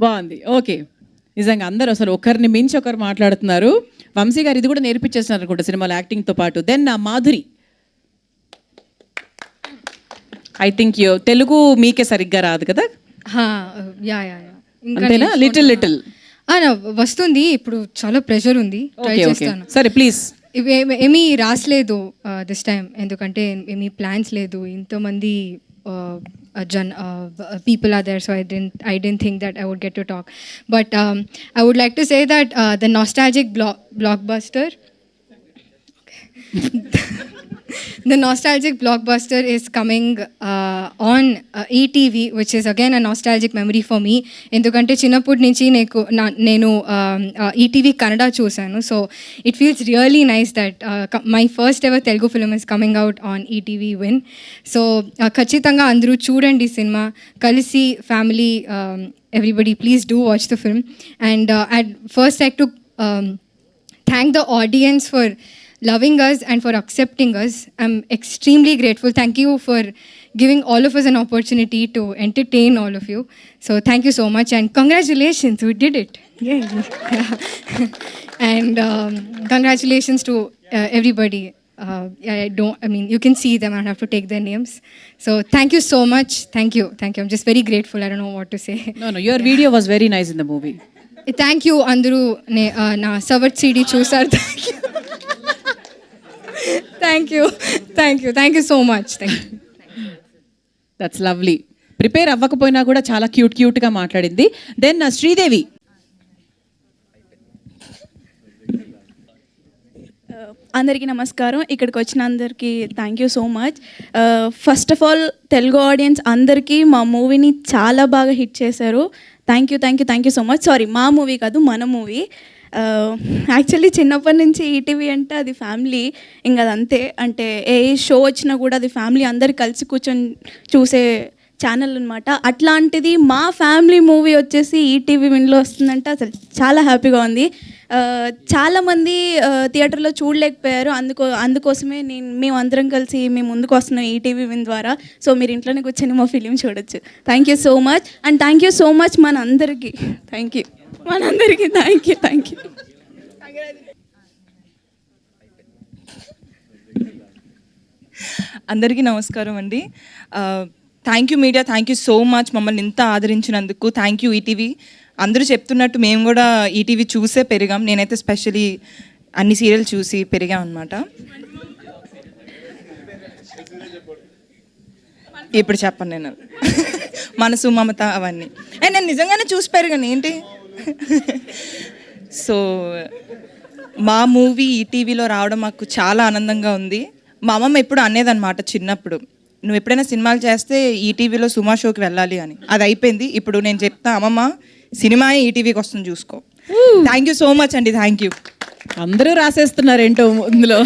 బాగుంది. ఓకే. నిజంగా అందరూ అసలు ఒకరిని మించి ఒకరు మాట్లాడుతున్నారు. వంశీ గారు ఇది కూడా నేర్పించేస్తున్నారు అనుకుంటా సినిమాలో యాక్టింగ్తో పాటు. దెన్ నా Madhuri. I think you Telugu మీకే సరిగ్గా రాదు కదా? హా, యా యా అంతేనా. లిటిల్ లిటిల్ వస్తుంది. ఇప్పుడు చాలా ప్రెషర్ ఉంది. ట్రై చేస్తాను. సరే ప్లీజ్ ఏమి- ఏమీ రాసలేదు దిస్ టైం ఎందుకంటే ఏమీ ప్లాన్స్ లేదు. ఇంతమంది Uh, uh, uh, people are there, so I didn't I didn't think that I would get to talk. But um, I would like to say that uh, the nostalgic blo blockbuster. The nostalgic blockbuster is coming uh, on uh, ETV, which is again a nostalgic memory for me. ఎందుకంటే చిన్నప్పటి నుంచి నేను నేను ETV Kannada చూశాను. So it feels really nice that my first ever Telugu film is coming out on ETV Win so ఖచ్చితంగా అందరూ చూడండి సినిమా. కలిసి family everybody please do watch the film and at first like to thank the audience for loving us and for accepting us. I'm extremely grateful. Thank you for giving all of us an opportunity to entertain all of you. So thank you so much and congratulations, we did it. Yay. and um, congratulations to uh, everybody. Uh, I don't, I mean, you can see them. I don't have to take their names. So thank you so much. Thank you. Thank you. I'm just very grateful. I don't know what to say. No, no, your yeah. video was very nice in the movie. Thank you, Andru. Uh, na, Savat CD Chusar. Thank you. Thank you thank you thank you so much thank you that's lovely prepare అవ్వకపోయినా కూడా చాలా cute క్యూట్గా మాట్లాడింది. Then Sridevi. అందరికీ నమస్కారం. ఇక్కడికి వచ్చిన అందరికీ thank you so much first of all Telugu audience అందరికీ మా మూవీని చాలా బాగా హిట్ చేశారు. Thank you thank you thank you so much sorry మా మూవీ కాదు మన మూవీ. Uh, యాక్చువల్లీ చిన్నప్పటి నుంచి ఈటీవీ అంటే అది ఫ్యామిలీ ఇంకా అది అంతే అంటే ఏ షో వచ్చినా కూడా అది ఫ్యామిలీ అందరు కలిసి కూర్చొని చూసే ఛానల్ అనమాట అట్లాంటిది మా ఫ్యామిలీ మూవీ వచ్చేసి ఈటీవీ విన్లో వస్తుందంటే అసలు చాలా హ్యాపీగా ఉంది. చాలామంది థియేటర్లో చూడలేకపోయారు. అందుకో అందుకోసమే నేను మేము అందరం కలిసి మేము ముందుకు వస్తున్నాం ఈటీవీ విన్ ద్వారా. సో మీరు ఇంట్లోనే కూర్చొని మా ఫిలిం చూడొచ్చు. Thank you so much and thank you so much మన అందరికీ థ్యాంక్ యూ మనందరికీ థ్యాంక్ యూ థ్యాంక్ యూ అందరికీ నమస్కారం అండి. Thank you media thank you so much మమ్మల్ని ఇంత ఆదరించినందుకు. థ్యాంక్ యూ ఈటీవీ అందరూ చెప్తున్నట్టు మేము కూడా ఈటీవీ చూసే పెరిగాం. నేనైతే స్పెషలీ అన్ని సీరియల్ చూసి పెరిగాం అనమాట ఇప్పుడు చెప్పను నేను. మనసు మమత అవన్నీ. నేను నిజంగానే చూసి పెరిగాను. ఏంటి? సో మా మూవీ ఈటీవీలో రావడం మాకు చాలా ఆనందంగా ఉంది. మా అమ్మమ్మ ఎప్పుడు అనేదన్నమాట చిన్నప్పుడు. నువ్వు ఎప్పుడైనా సినిమాలు చేస్తే ఈటీవీలో సుమా షోకి వెళ్ళాలి అని. అది అయిపోయింది. ఇప్పుడు నేను చెప్తా అమ్మమ్మ సినిమా ఈటీవీకి వస్తుంది చూసుకో. థ్యాంక్ యూ సో మచ్ అండి థ్యాంక్ యూ అందరూ రాసేస్తున్నారు ఏంటో ఇందులో.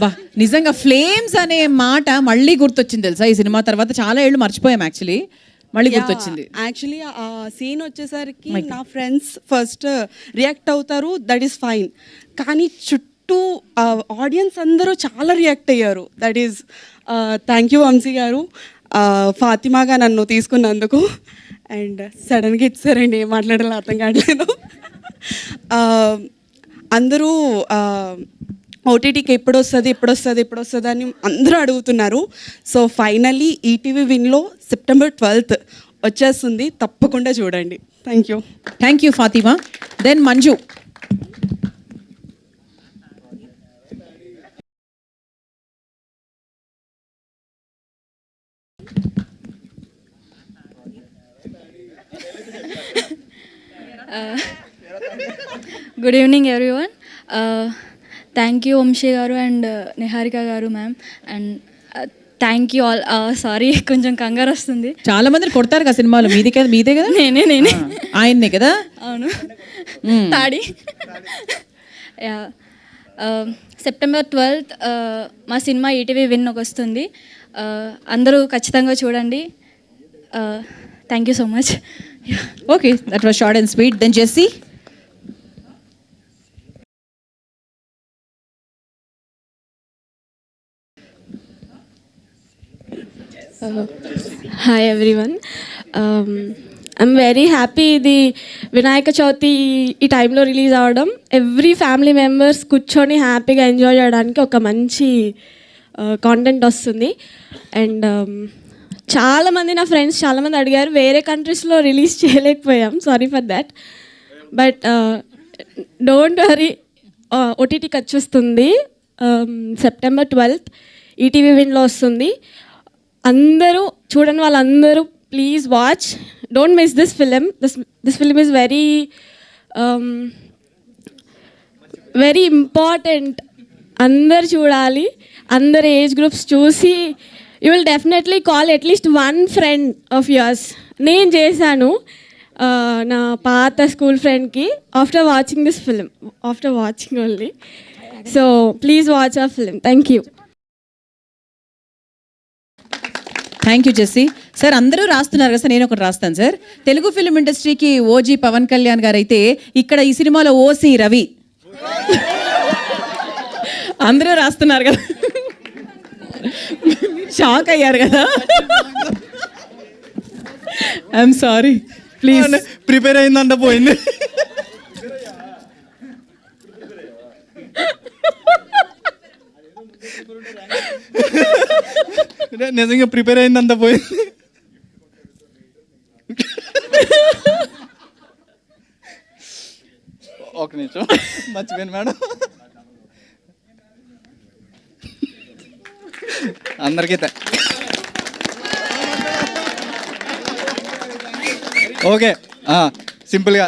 బా నిజంగా ఫ్లేమ్స్ అనే మాట మళ్ళీ గుర్తొచ్చింది తెలుసా? ఈ సినిమా తర్వాత చాలా ఏళ్ళు మర్చిపోయాం యాక్చువల్లీ మళ్ళీ గుర్తొచ్చింది. యాక్చువల్లీ ఆ సీన్ వచ్చేసరికి నా ఫ్రెండ్స్ ఫస్ట్ రియాక్ట్ అవుతారు దట్ ఈస్ ఫైన్ కానీ చుట్టూ ఆడియన్స్ అందరూ చాలా రియాక్ట్ అయ్యారు. That is thank you Vamsi గారు. ఫాతిమాగా నన్ను తీసుకున్నందుకు. అండ్ సడన్గా ఇచ్చారండి ఏం మాట్లాడాలో అర్థం కావట్లేదు. అందరూ ఓటీటీకి ఎప్పుడు వస్తుంది ఎప్పుడు వస్తుంది ఎప్పుడు వస్తుంది అని అందరూ అడుగుతున్నారు. సో ఫైనల్లీ ఈటీవీ విన్లో సెప్టెంబర్ ట్వెల్త్ వచ్చేస్తుంది. తప్పకుండా చూడండి. Thank you thank you Fatima. Then Manju. Good evening everyone thank you Vamsi గారు అండ్ నిహారిక గారు ma'am and thank you all sorry కొంచెం కంగారు వస్తుంది చాలా మంది కొడతారు కదా సినిమాలో. మీదే కదా మీదే కదా? నేనే నేనే. ఆయన్నే కదా? అవును. తాడి. యా సెప్టెంబర్ ట్వెల్త్ మా సినిమా ఈటీవీ విన్ ఒక వస్తుంది. Uh, అందరూ ఖచ్చితంగా చూడండి. Thank you so much okay that was short and sweet then Jessie hi everyone I'm very happy ఇది వినాయక చవితి ఈ టైంలో రిలీజ్ అవ్వడం ఎవ్రీ ఫ్యామిలీ మెంబర్స్ కూర్చొని హ్యాపీగా ఎంజాయ్ చేయడానికి ఒక మంచి uh, కాంటెంట్ వస్తుంది. అండ్ చాలామంది నా ఫ్రెండ్స్ చాలామంది అడిగారు వేరే కంట్రీస్లో రిలీజ్ చేయలేకపోయాం. Sorry for that but don't worry ఓటీటీకి వచ్చేస్తుంది. సెప్టెంబర్ ట్వెల్త్ ఈటీవీ విన్లో వస్తుంది. అందరూ చూడని వాళ్ళందరూ please watch don't miss this film this this film is very very important అందరు చూడాలి. అందరు ఏజ్ గ్రూప్స్ చూసి you will definitely call at least one friend of yours నేను చేశాను నా పాత స్కూల్ ఫ్రెండ్కి after watching this film after watching only so please watch ఆ film thank you thank you Jessie sir అందరూ రాస్తున్నారు కదా సార్ నేను ఒకటి రాస్తాను సార్ తెలుగు ఫిలిం ఇండస్ట్రీకి ఓజీ పవన్ కళ్యాణ్ గారు అయితే ఇక్కడ ఈ సినిమాలో ఓసి రవి. అందరూ రాస్తున్నారు కదా. షాక్ అయ్యారు కదా. ఐఎమ్ సారీ ప్లీజ్ ప్రిపేర్ అయిందంట పోయింది. నిజంగా ప్రిపేర్ అయిందంత పోయింది. ఒక నిమిషం. మర్చిపోయాను మేడం. అందరికీ ఓకే సింపుల్గా